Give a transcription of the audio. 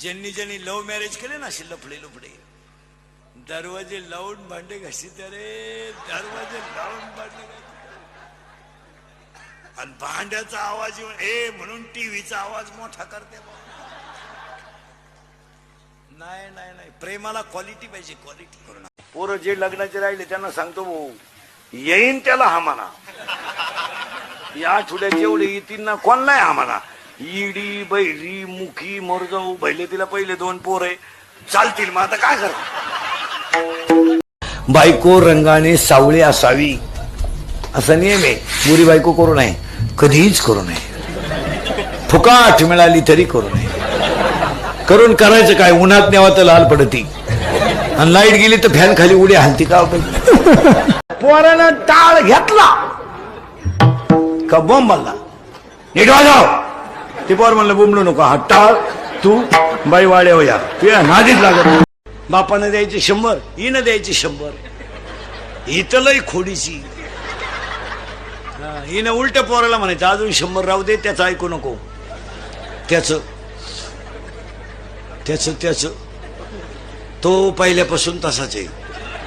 ज्यांनी ज्यांनी love marriage केले ना असे लफडे लफडे. दरवाजे लावून भांडे घासीत रे दरवाजे लावून भांडे आणि भांड्याचा आवाज येऊन ए म्हणून टीव्हीचा आवाज मोठा करते बा. नाही नाही नाही. प्रेमाला क्वालिटी पाहिजे क्वालिटी पोरं जे लग्नाचे राहिले त्यांना सांगतो भाऊ येईन त्याला हा म्हणा. या आठवड्यात जेवढे येतील ना कोण नाही आम्हाला इडी बैरी मुखी मोरजाऊ भैले तिला पहिले दोन पोर आहे. चालतील मग आता काय कर बायको रंगाने सावळी असावी. असा नियम आहे. मुरी बायको करू नये. कधीच करू नये. फुकाट मिळाली तरी करू नये. करून करायचं काय? उन्हात न्यावा तर लाल पडती. आणि लाइट गेली तर फॅन खाली उडी हालती का पोरानं टाळ घेतला. का बॉम्ब मारला नीट वाजव. ते पोर म्हणलं बुमलू नको हा टाळ तू बाई वाड्या हो या तुझ्या नादीच लागत बापानं द्यायची शंभर हिनं द्यायची शंभर. इथं लय खोडीची. हिनं उलट पोराला म्हणायचं अजून शंभर राहू दे त्याचं ऐकू नको. त्याच त्याच त्याच. तो पहिल्यापासून तसाच आहे.